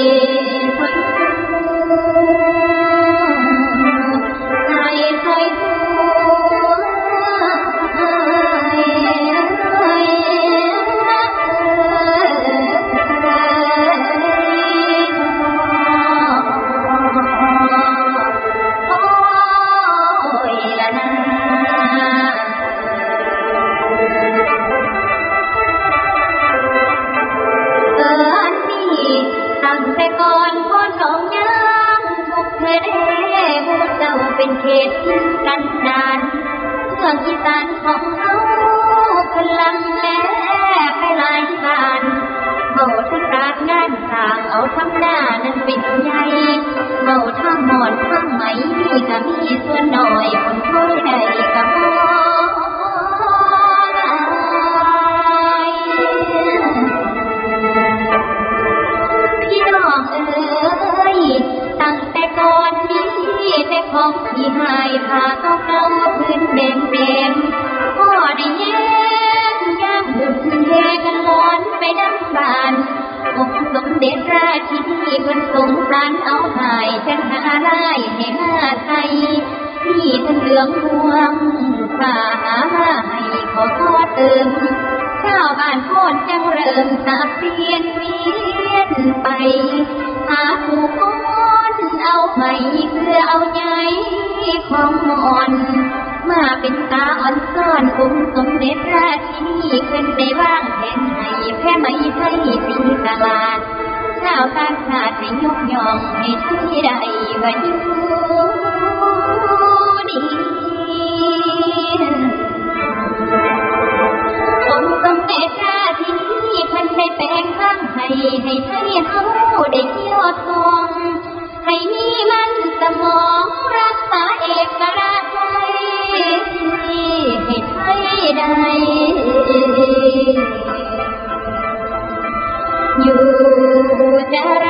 ใเป็นเขตกันดานเมืองอีสานของเขาพลังแล่ไปหลายบ้านเมาทั้งการงานสร้างเอาทั้งหน้านั้นเป็นใหญ่เมาทั้งหมอนทั้งไหมก็มีส่วน ของที่หายผ้าเก่าเก่าพื้นแดงแดงๆพ่อได้แย้มย่างบุญแห่กันร้อนไปดังบานองค์สมเด็จราชินีเพิ่นสงสารเอาหายฉันหาไล่ให้หน้าไทยที่เพิ่นเหลืองห่วงฝ่าหาให้ขอทอดเติมชาวบ้านโพนจังเริ่มสับเปลี่ยนเวียนไปหาผู้าไม่เพื่อเอาใยของมอน มาเป็นตาอ่อนซ่อนอุ้มสมเด็จราชินีขึ้นไปว่างแผนให้แค่ไม่ไทยปีตลาดชาวต่างชาติให้ยกย่องให้ไทยได้วันยู you